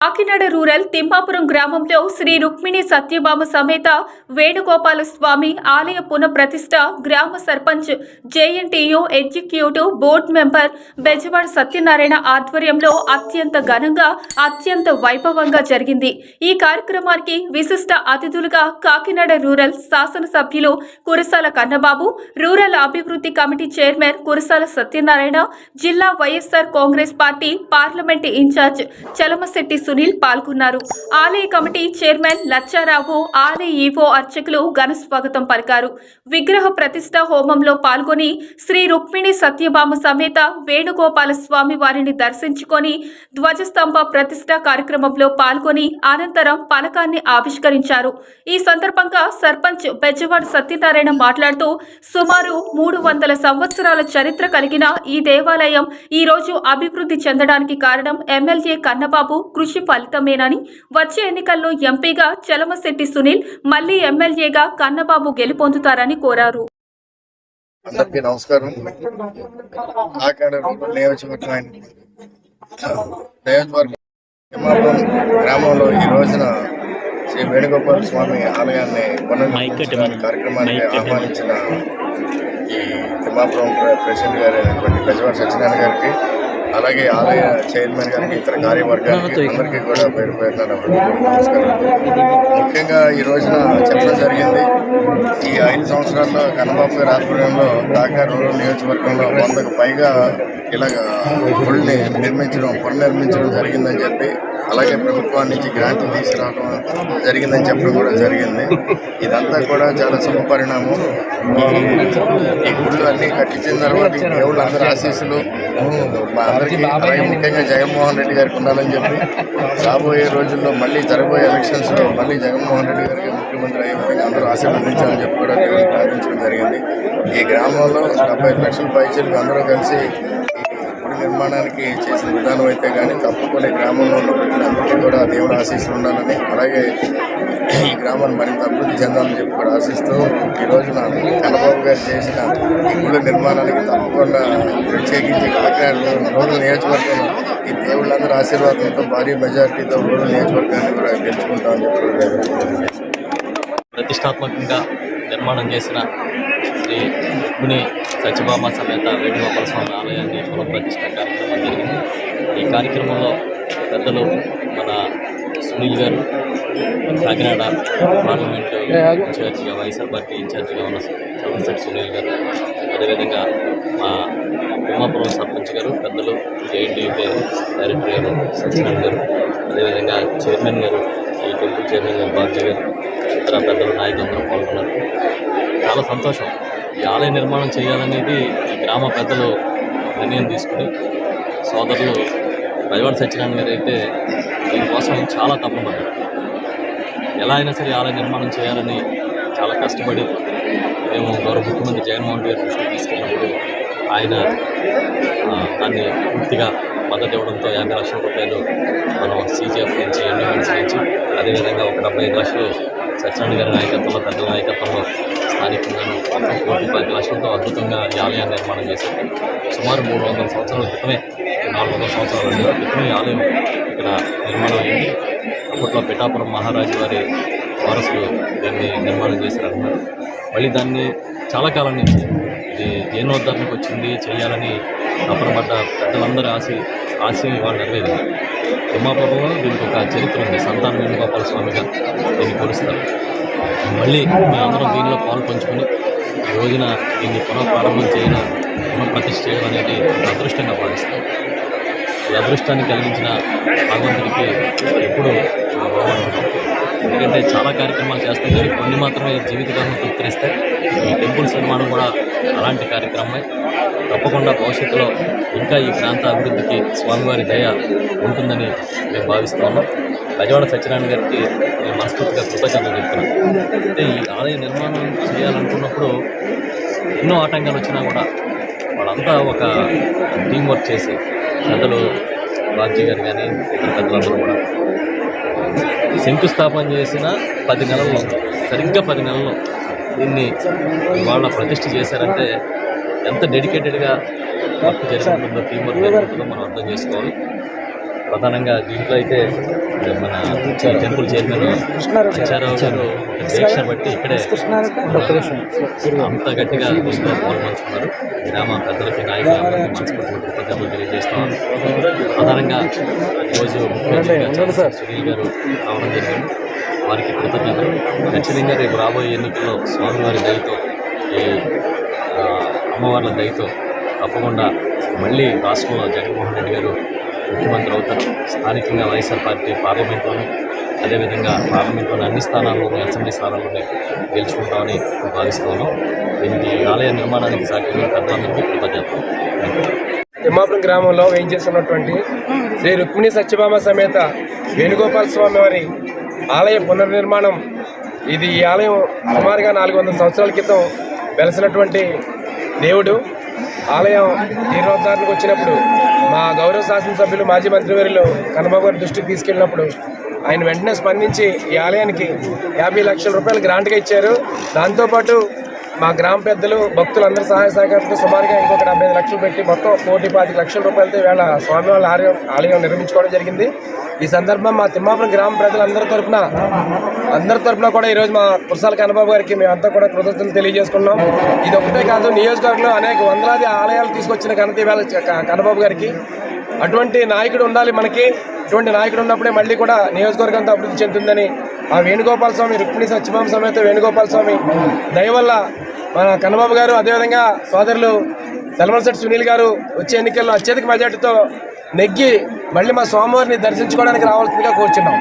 Kakinada rural తింపాపురం గ్రామంలో శ్రీ రుక్మిణి సత్యభామ సమేత వేణుగోపాల స్వామి ఆలయ పునఃప్రతిష్ట గ్రామ sarpanch JNTU executive board member Bejawada Satyanarayana ఆధ్వర్యంలో అత్యంత ఘనంగా అత్యంత వైభవంగా జరిగింది. ఈ కార్యక్రమానికి విశిష్ట అతిథులుగా కాకినాడ రూరల్ శాసనసభ్యులు కురసాల కన్నబాబు రూరల్ అభివృద్ధి కమిటీ చైర్మన్ కురసాల సత్యనారాయణ జిల్లా YSR Congress party parliament in charge Chalamasetti Sunil పాల్గొన్నారు. ఆలయ కమిటీ చైర్మన్ లచ్చారావు ఆలయ ఈవో అర్చకులు ఘన స్వాగతం పలికారు. విగ్రహ ప్రతిష్ట హోమంలో పాల్గొని శ్రీ రుక్మిణి సత్యభామ సమేత వేణుగోపాల స్వామి వారిని దర్శించుకొని ధ్వజస్తంభ ప్రతిష్ట కార్యక్రమంలో పాల్గొని అనంతరం పలకాన్ని ఆవిష్కరించారు. ఈ సందర్భంగా సర్పంచ్ బెజవాడ సత్యనారాయణ మాట్లాడుతూ సుమారు మూడు వందల సంవత్సరాల చరిత్ర కలిగిన ఈ దేవాలయం ఈ రోజు అభివృద్ధి చెందడానికి కారణం ఎమ్మెల్యే కన్నబాబు కృషి ఫలితమేనని వచ్చే ఎన్నికల్లో ఎంపీగా చలమశెట్టి సునీల్ మళ్ళీ ఎమ్మెల్యేగా కన్నబాబు గెలుపొందుతారని కోరారు. అందరికీ నమస్కారం. నియోజకవర్గం గ్రామంలో ఈ రోజున శ్రీ వేణుగోపాల స్వామి ఆలయాన్ని పునర్నిర్మించడానికి కార్యక్రమానికి ఆహ్వానించిన ఈ తిమ్మాపురం ప్ర- ప్రెసిడెంట్ గారు అయినటువంటి బెజవాడ సత్యనారాయణ గారికి అలాగే ఆలయ చైర్మన్ గారికి ఇతర కార్యవర్గానికి అందరికీ కూడా పేరు పేరున ముఖ్యంగా ఈ రోజున చెప్పడం జరిగింది ఈ ఐదు సంవత్సరాల్లో కన్నబాబు గారి ఆధ్వర్యంలో కాకినాడ రూరల్ నియోజకవర్గంలో వందకు పైగా ఇలాగ గుళ్ళని నిర్మించడం పునర్నిర్మించడం జరిగిందని చెప్పి అలాగే ప్రభుత్వం నుంచి గ్రాంట్లు తీసుకురావడం జరిగిందని చెప్పడం కూడా జరిగింది. ఇదంతా కూడా చాలా శుభ పరిణామం. ఈ గుళ్ళు అన్ని కట్టించిన తర్వాత ఈ దేవుళ్ళ అందరి ఆశీస్సులు మా అందరికీ అలాగే ముఖ్యంగా జగన్మోహన్ రెడ్డి గారికి ఉండాలని చెప్పి రాబోయే రోజుల్లో మళ్ళీ జరగబోయే ఎలక్షన్స్లో మళ్ళీ జగన్మోహన్ రెడ్డి గారికి ముఖ్యమంత్రి అయ్యే విధంగా అందరూ ఆశీర్వదించాలని చెప్పి కూడా ప్రార్థించడం జరిగింది. ఈ గ్రామంలో డెబ్బై ఐదు లక్షల పైసలకు అందరూ కలిసి నిర్మాణానికి చేసిన విధానం అయితే కానీ తప్పకుండా గ్రామంలో ఉన్న ప్రజలందరికీ కూడా దేవుడు ఆశీస్సులు ఉండాలని అలాగే ఈ గ్రామాన్ని మరింత అభివృద్ధి చెందాలని చెప్పి కూడా ఆశిస్తూ ఈ రోజున చంద్రబాబు గారు చేసిన ఈ నిర్మాణానికి తప్పకుండా ప్రత్యేకించి కాకినాడ రూరల్ నియోజకవర్గంలో ఈ దేవుళ్ళందరూ ఆశీర్వాదంతో భారీ మెజార్టీతో రూరల్ నియోజకవర్గాన్ని కూడా గెలుచుకుంటామని చెప్పి ప్రతిష్టాత్మకంగా నిర్మాణం చేసిన శ్రీ రుక్మిణి సత్యభామ సమేత వేణుగోపాల స్వామి ఆలయాన్ని పునఃప్రతిష్ఠ కార్యక్రమం జరిగింది. ఈ కార్యక్రమంలో పెద్దలు మన సునీల్ గారు కాకినాడ పార్లమెంట్ ఇన్ఛార్జిగా వైఎస్ఆర్ పార్టీ ఇన్ఛార్జిగా ఉన్న చంద్రశెట్టి సునీల్ గారు. అదేవిధంగా మా తిమ్మాపురం సర్పంచ్ గారు పెద్దలు జేఎన్టీయూకే డైరెక్టర్ గారు సత్యనారాయణ గారు. అదేవిధంగా చైర్మన్ గారు ఈ టెంపుల్ చైర్మన్ గారు బాబ్జీ గారు ఇతర పెద్దల నాయకులందరూ పాల్గొన్నారు. చాలా సంతోషం. ఈ ఆలయ నిర్మాణం చేయాలనేది ఈ గ్రామ పెద్దలు నిర్ణయం తీసుకుని సోదరులు బయవాడ సత్యనారాయణ గారు అయితే దీనికోసం చాలా తపన ఎలా అయినా సరే ఆలయ నిర్మాణం చేయాలని చాలా కష్టపడి మేము గౌరవ ముఖ్యమంత్రి జగన్మోహన్ రెడ్డి గారి దృష్టికి తీసుకెళ్ళినప్పుడు ఆయన దాన్ని పూర్తిగా మద్దతు ఇవ్వడంతో యాభై లక్షల రూపాయలు మనం సీజీఎఫ్ నుంచి ఎండోమెంట్స్ నుంచి అదేవిధంగా ఒక డెబ్బై ఐదు లక్షలు సత్యనారాయణ గారి నాయకత్వంలో పెద్దల నాయకత్వంలో స్థానికంగాను మొత్తం కోటి పది లక్షలతో అద్భుతంగా ఈ ఆలయాన్ని నిర్మాణం చేశారు. సుమారు మూడు వందల సంవత్సరాల క్రితమే నాలుగు వందల సంవత్సరాల క్రితమే ఈ ఆలయం ఇక్కడ నిర్మాణం అయింది. అప్పట్లో పిఠాపురం మహారాజు వారి వారసులు దాన్ని నిర్మాణం చేశారన్నారు మళ్ళీ దాన్ని చాలా కాలం నుంచి ఇది జీర్ణోద్ధరణకు వచ్చింది చేయాలని అప్పనపడ్డ పెద్దలందరి ఆశ ఆశయం ఇవాళ నెరవేరింది. తిమ్మాపురంలో దీనికి ఒక చరిత్ర ఉంది. సంతాన వేణుగోపాల స్వామిగా దీన్ని కొలుస్తారు. మళ్ళీ మేమందరం దీనిలో పాలు పంచుకొని ఈ రోజున దీన్ని పునఃప్రారంభం చేయడం పునఃప్రతిష్ఠ చేయడం అనేది అదృష్టంగా భావిస్తాం. అదృష్టాన్ని కలిగించిన భగవంతుడికి ఎప్పుడు ఎందుకంటే చాలా కార్యక్రమాలు చేస్తాం కానీ కొన్ని మాత్రమే జీవితకాలను తృప్తిస్తే ఈ టెంపుల్స్ నిర్మాణం కూడా అలాంటి కార్యక్రమమే. తప్పకుండా భవిష్యత్తులో ఇంకా ఈ ప్రాంత అభివృద్ధికి స్వామివారి దయ ఉంటుందని మేము భావిస్తున్నాము ఉన్నాం సత్యనారాయణ గారికి నేను మనస్ఫూర్తిగా కృతజ్ఞతలు చెప్తున్నాను అంటే ఈ ఆలయ నిర్మాణం చేయాలనుకున్నప్పుడు ఎన్నో ఆటంకాలు వచ్చినా కూడా వాళ్ళంతా ఒక టీం వర్క్ చేసి పెద్దలు బాబ్జీ గారు కానీ ఇతర పెద్దలందరూ కూడా శంకుస్థాపన చేసిన పది నెలల్లో సరిగ్గా పది నెలల్లో దీన్ని వాళ్ళ ప్రతిష్ఠ చేశారంటే ఎంత డెడికేటెడ్గా వర్క్ జరుగుతుందో టీం వర్క్ జరుగుతుందో మనం అర్థం చేసుకోవాలి. ప్రధానంగా దీంట్లో అయితే మన టెంపుల్ చైర్మన్ ఇచ్చారావు గారు. దీక్ష బట్టి ఇక్కడే అంత గట్టిగా పాల్గొంటున్నారు గ్రామ పెద్దలకి నాయకులు తెలియజేస్తున్నాం. ప్రధానంగా ఈరోజు ముఖ్యమంత్రిగా సునీల్ గారు రావడం జరిగింది. వారికి కృతజ్ఞతలు. ఖచ్చితంగా రేపు రాబోయే ఎన్నికల్లో స్వామివారి దయతో ఈ అమ్మవార్ల దయతో తప్పకుండా మళ్ళీ రాష్ట్రంలో జగన్మోహన్ రెడ్డి గారు ముఖ్యమంత్రి అవుతారు. స్థానికంగా వైఎస్ఆర్ పార్టీ పార్లమెంట్లోనే అదేవిధంగా పార్లమెంట్లోని అన్ని స్థానాల్లోనూ అసెంబ్లీ స్థానాల్లోనే గెలుచుకుంటామని భావిస్తున్నాను. దీనికి ఆలయ నిర్మాణానికి సాధ్యమైన పెద్దలందరికీ కృతజ్ఞతలు. తిమ్మాపురం గ్రామంలో వేయించేస్తున్నటువంటి శ్రీ రుక్మిణి సత్యభామ సమేత వేణుగోపాల స్వామి వారి ఆలయ పునర్నిర్మాణం. ఇది ఈ ఆలయం సుమారుగా నాలుగు వందల సంవత్సరాల క్రితం వెలసినటువంటి దేవుడు. ఆలయం జీర్ణోద్ధారణకు వచ్చినప్పుడు మా గౌరవ శాసనసభ్యులు మాజీ మంత్రివర్యులు కన్నబాబు గారి దృష్టికి తీసుకెళ్ళినప్పుడు ఆయన వెంటనే స్పందించి ఈ ఆలయానికి యాభై లక్షల రూపాయలు గ్రాంట్గా ఇచ్చారు. దాంతోపాటు మా గ్రామ పెద్దలు భక్తులందరూ సహాయ సహకారంతో సుమారుగా ఇంకొక డెబ్బై ఐదు లక్షలు పెట్టి మొత్తం కోటి పాతిక లక్షల రూపాయలతో వేళ స్వామివారి ఆలయం ఆలయం నిర్మించుకోవడం జరిగింది. ఈ సందర్భం మా తిమ్మాపురం గ్రామ ప్రజలందరి తరఫున అందరి తరఫున కూడా ఈరోజు మా కురసాల కన్నబాబు గారికి మేమంతా కూడా కృతజ్ఞతలు తెలియజేసుకున్నాం. ఇది ఒకటే కాదు నియోజకవర్గంలో అనేక వందలాది ఆలయాలు తీసుకొచ్చిన ఘనత ఇవాళ కన్నబాబు గారికి. అటువంటి నాయకుడు ఉండాలి మనకి. అటువంటి నాయకుడు ఉన్నప్పుడే మళ్ళీ కూడా నియోజకవర్గంతో అభివృద్ధి చెందుతుందని ఆ వేణుగోపాల స్వామి రుక్మిణి సత్యభామ సమేత వేణుగోపాల స్వామి. దయవల్ల మన కన్నబాబు గారు అదేవిధంగా సోదరులు సెల్మల్సెట్ సునీల్ గారు వచ్చే ఎన్నికల్లో అత్యధిక మెజార్టీతో నెగ్గి మళ్ళీ మా స్వామివారిని దర్శించుకోవడానికి రావాల్సిందిగా కోరుచున్నాం.